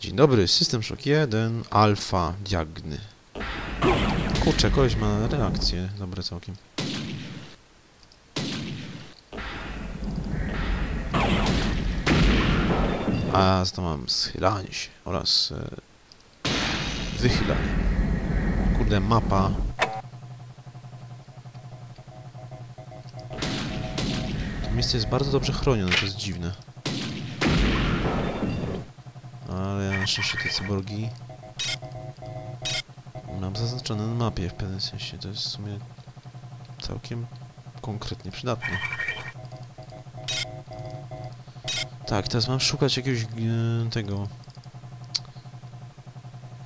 Dzień dobry, System Shock 1, Alpha, Diagny. Kurczę, koleś ma reakcje dobre całkiem. A to mam schylanie się oraz e, wychylanie. Kurde, mapa. To miejsce jest bardzo dobrze chronione, to jest dziwne. Ale na szczęście te cyborgi mam zaznaczone na mapie w pewnym sensie. To jest w sumie całkiem konkretnie przydatne. Tak, teraz mam szukać jakiegoś e, tego...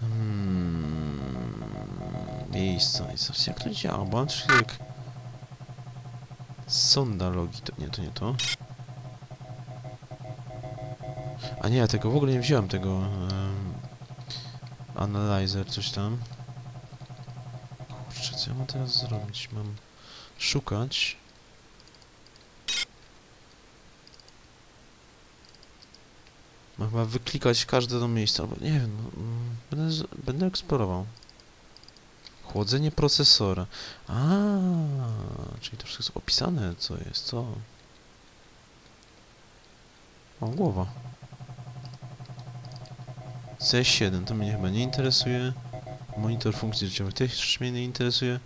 Hmm, miejsca. I Jak to działa? Bo mam jak... Sonda logi. To, nie, to nie to. A nie, ja tego w ogóle nie wziąłem, tego... Um, analyzer, coś tam. Kurczę, co ja mam teraz zrobić? Mam szukać... Mam chyba wyklikać każde to miejsce, albo nie wiem, no, mm, będę, będę eksplorował. Chłodzenie procesora. A, czyli to wszystko jest opisane, co jest, co? O, głowa. C7, to mnie chyba nie interesuje. Monitor funkcji życiowych też mnie nie interesuje.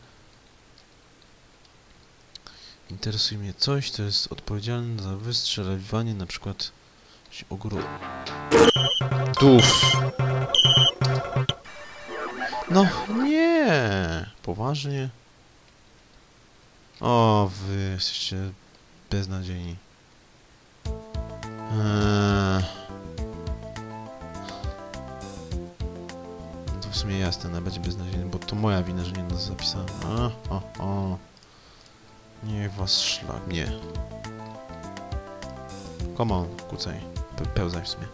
Interesuje mnie coś, co jest odpowiedzialne za wystrzeliwanie na przykład ogród. Duf. No, nie! Poważnie? O, wy jesteście beznadziejni. Eee. Sumie jasne, na będzie beznadziejny, bo to moja wina, że nie nas zapisałem. A, o, o. Niech was szlak. Nie. Come on, kucaj. Pe pełzaj w sumie.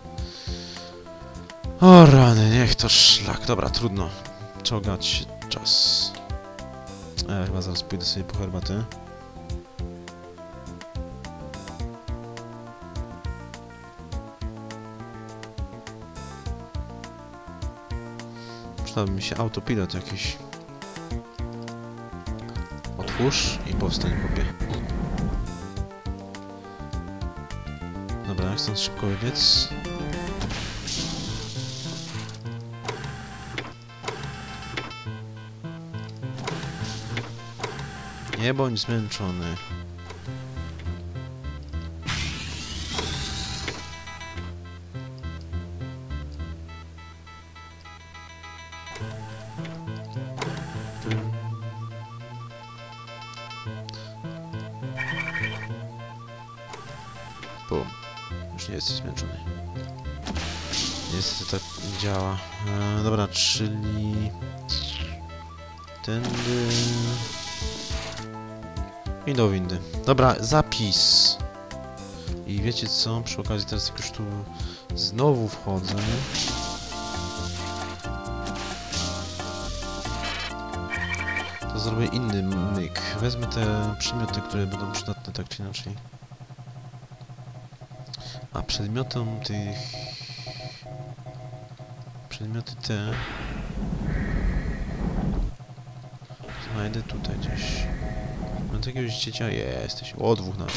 O rany, niech to szlak. Dobra, trudno. Czogać czas. Ja chyba zaraz pójdę sobie po herbatę. Przydałby mi się autopilot jakiś. Otwórz i powstań kopie. Dobra, jak stąd szybko wybiec? Nie bądź zmęczony. Jesteś zmęczony. Niestety tak działa. E, dobra, czyli... Tędy... I do windy. Dobra, zapis. I wiecie co? Przy okazji teraz jak już tu znowu wchodzę... To zrobię inny myk. Wezmę te przedmioty, które będą przydatne tak czy inaczej. A przedmiotem tych... Przedmioty te... Znajdę tutaj gdzieś. Mam jakiegoś dziecia? Jesteś. O, dwóch nas.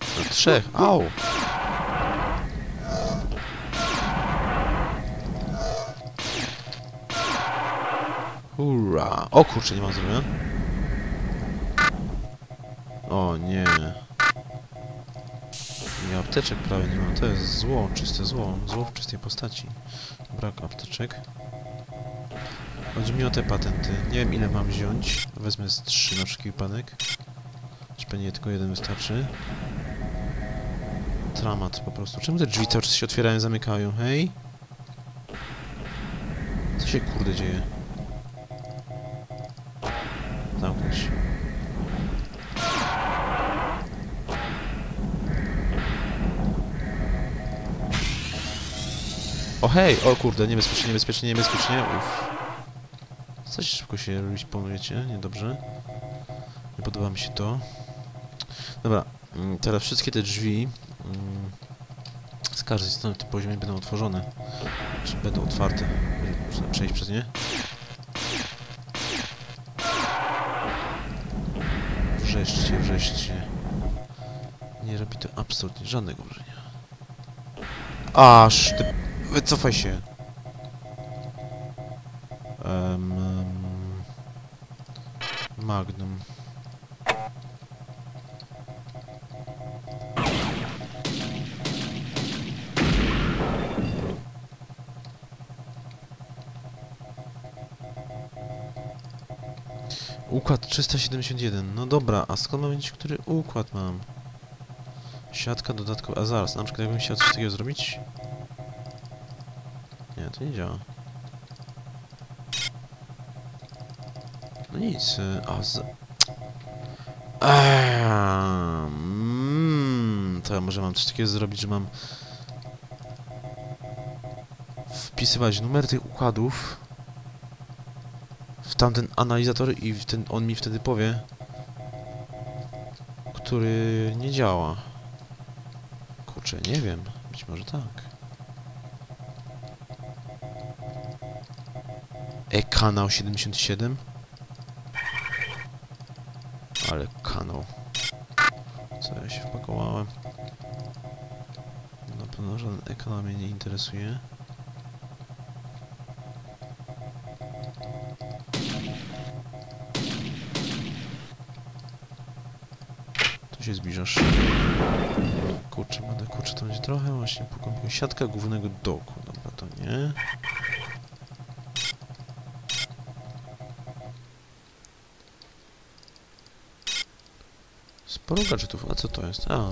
No, trzech. Au! Hurra! O kurczę, nie mam zdrowia. O nie. I apteczek prawie nie mam. To jest zło, czyste zło. Zło w czystej postaci. Brak apteczek. Chodzi mi o te patenty. Nie wiem ile mam wziąć. Wezmę z trzy na wszelki wypadek. Czy pewnie tylko jeden wystarczy. Tramat po prostu. Czemu te drzwi cały czas się otwierają, zamykają? Hej? Co się kurde dzieje? O hej! O kurde, niebezpiecznie, niebezpiecznie, niebezpiecznie. Uff. Coś szybko się powiecie, niedobrze. Nie podoba mi się to. Dobra, mm, teraz wszystkie te drzwi mm, Z każdej strony te poziomy będą otworzone. Czy będą otwarte. Muszę przejść przez nie. Wrzeszcie, wrzeszcie. Nie robi to absolutnie żadnego wrażenia. Aż ty... Wycofaj się. Em, em, Magnum. Układ 371. No dobra, a skąd mam wiedzieć, który układ mam? Siatka dodatkowa. A zaraz, na przykład jakbym chciał coś takiego zrobić? Nie, to nie działa. No nic, y, a z... Eee, mm, to ja może mam coś takiego zrobić, że mam wpisywać numer tych układów w tamten analizator i ten, on mi wtedy powie, który nie działa. Kurczę, nie wiem. Być może tak. E-kanał 77? Ale kanał. Co ja się wpakowałem? Na pewno żaden e-kanał mnie nie interesuje. Tu się zbliżasz. Kurczę, będę kurczę, to będzie trochę właśnie pokąpił. Siatka głównego doku. Dobra, to nie. Sporo gadżetów. A co to jest? A.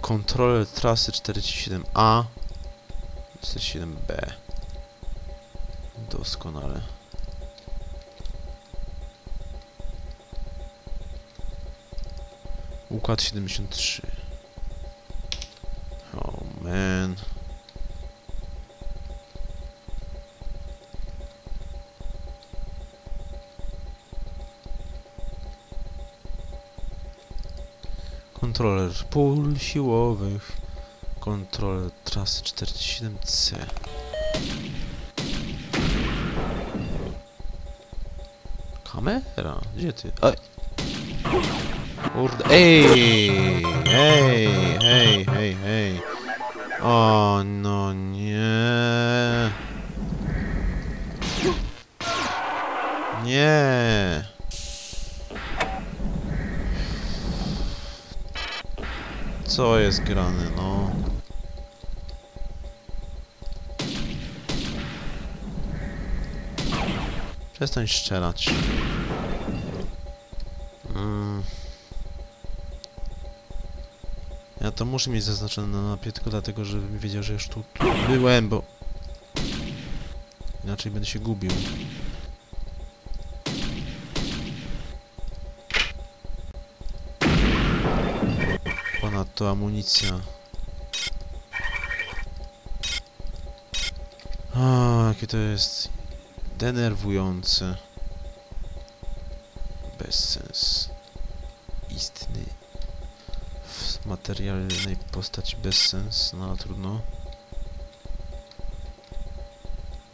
Kontroler trasy 47A. 47B. Doskonale. Układ 73. Oh man. Kontroler pól siłowych. Kontroler trasy 47C. Kamera? Gdzie ty? Ej! Kurde. Ej! Hej! Hej, hej, hej! O, no nie! Nie! Co jest grane, no? Przestań strzelać. Mm. Ja to muszę mieć zaznaczone na mapie tylko dlatego, żebym wiedział, że już tu, byłem, bo... Inaczej będę się gubił. Ponadto amunicja. A, jakie to jest denerwujące. Bezsens. Istny. W materialnej postaci bezsens, no ale trudno.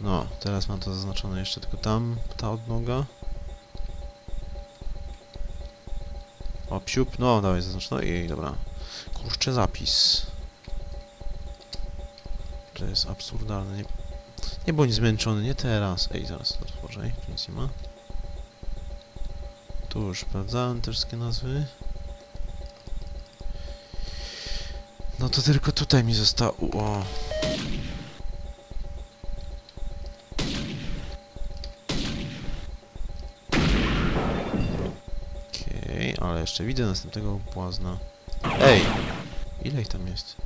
No, teraz mam to zaznaczone jeszcze tylko tam, ta odnoga. O, psiup, no dawaj zaznaczone i dobra. Kurczę zapis. To jest absurdalne. Nie, nie bądź zmęczony, nie teraz. Ej, zaraz to otworzę, tu nic nie ma. Tu już sprawdzałem te wszystkie nazwy. No to tylko tutaj mi zostało. O. Okej, ale jeszcze widzę następnego błazna. Ej! Ile ich tam jest?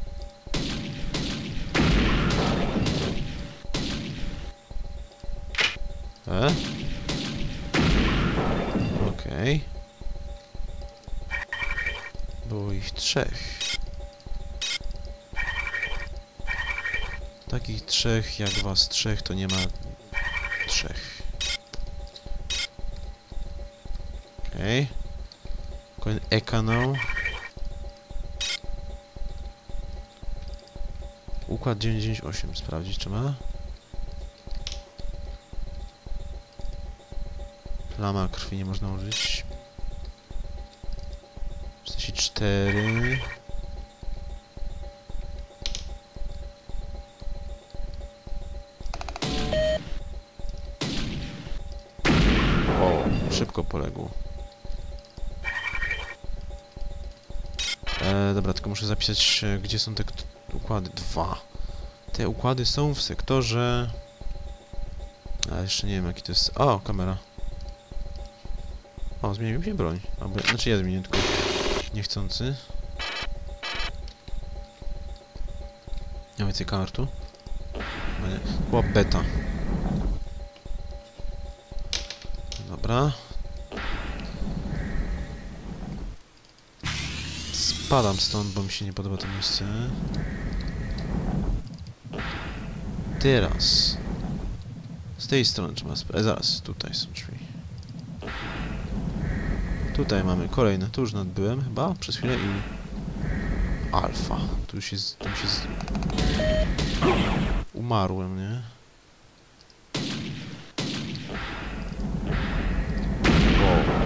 E? Okej. Było ich trzech. Takich trzech jak was trzech to nie ma trzech. Okej. Kolejny e-kanał. Układ 998 sprawdzić trzeba. Plama krwi nie można użyć. 44. O, szybko poległ. E, dobra, tylko muszę zapisać, e, gdzie są te układy. Dwa. Te układy są w sektorze... A jeszcze nie wiem jaki to jest... O, kamera. O, zmienił się broń. Albo, znaczy ja zmienię, tylko niechcący. Nie więcej kamer tu? Była beta. Dobra. Spadam stąd, bo mi się nie podoba to miejsce. Teraz. Z tej strony trzeba sprawdzić. Zaraz, tutaj są drzwi. Tutaj mamy kolejne. Tu już nadbyłem chyba przez chwilę i... Alfa. Tu już jest... Tu już. Umarłem, nie? Wow.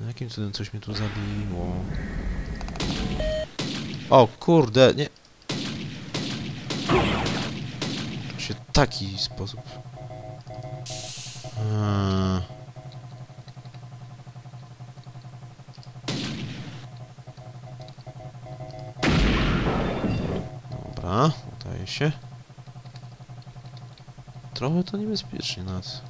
No Jakim cudem coś mnie tu zabiło? O kurde, nie... To się taki sposób... Eee. Dobra, udaje się. Trochę to niebezpiecznie nas.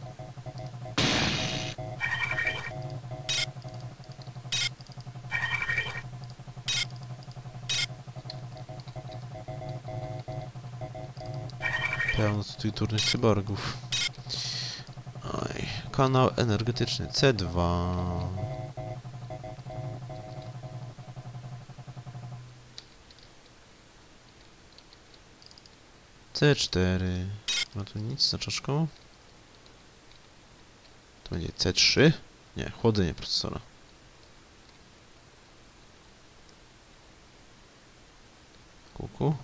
Pełno tutaj turnych cyborgów. Oj, kanał energetyczny C2. C4. No tu nic za czaszką. To będzie C3. Nie, chłodzenie procesora. Kuku.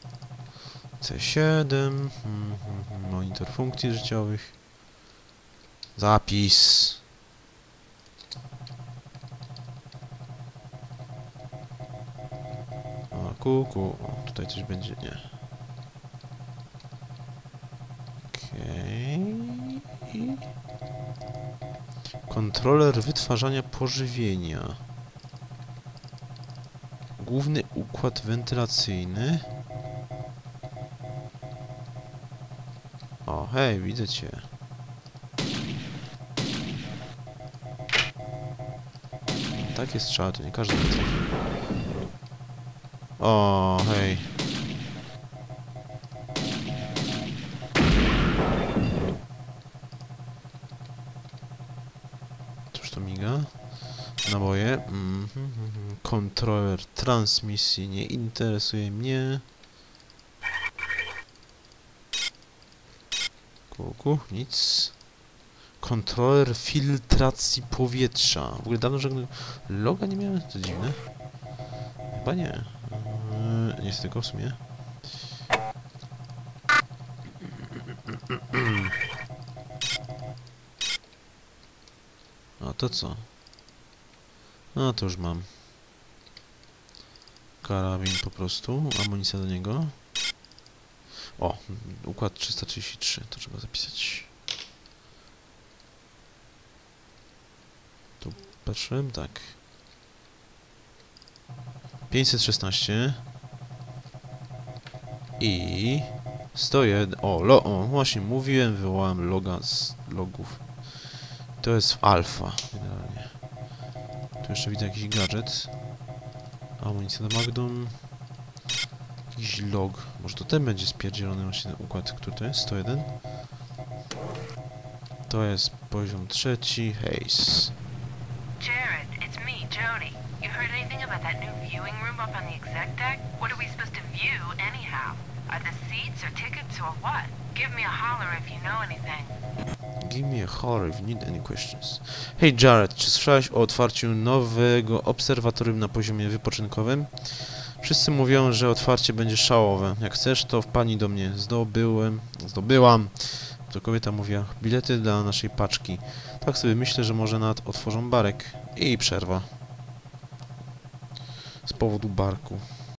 C7. mhm, Monitor funkcji życiowych. Zapis. O, kuku. O, tutaj coś będzie. Nie. Okej. Kontroler wytwarzania pożywienia. Główny układ wentylacyjny. Hej, widzę cię. Tak jest trzeba, to nie każdy. O, hej. Cóż to miga? Naboje. Mhm, mhm. Kontroler transmisji nie interesuje mnie. Kuku, nic. Kontroler filtracji powietrza. W ogóle dawno żadnego loga nie miałem? To dziwne. Chyba nie. Eee, nie z tego w sumie. A to co? No to już mam. Karabin po prostu. Amunicja do niego. O, układ 333. To trzeba zapisać. Tu patrzyłem, tak. 516 i 101. O, lo, o, właśnie mówiłem, wywołałem loga z logów. To jest alfa, generalnie. Tu jeszcze widzę jakiś gadżet. Amunicja do Magnum. Jakiś log. Może to ten będzie spierdzielony właśnie ten układ, który to jest? 101? To jest poziom trzeci. Haze. Jared, it's me, Jody. You heard anything about that new viewing room up on the exec deck? What are we supposed to view, anyhow? Are the seats or tickets or what? Give me a holler if you know anything. Give me a holler if you need any questions. Hej Jared, czy słyszałeś o otwarciu nowego obserwatorium na poziomie wypoczynkowym? Wszyscy mówią, że otwarcie będzie szałowe. Jak chcesz, to wpadnij do mnie. Zdobyłem, zdobyłam. To kobieta mówiła, bilety dla naszej paczki. Tak sobie myślę, że może nawet otworzą barek. I przerwa. Z powodu barku.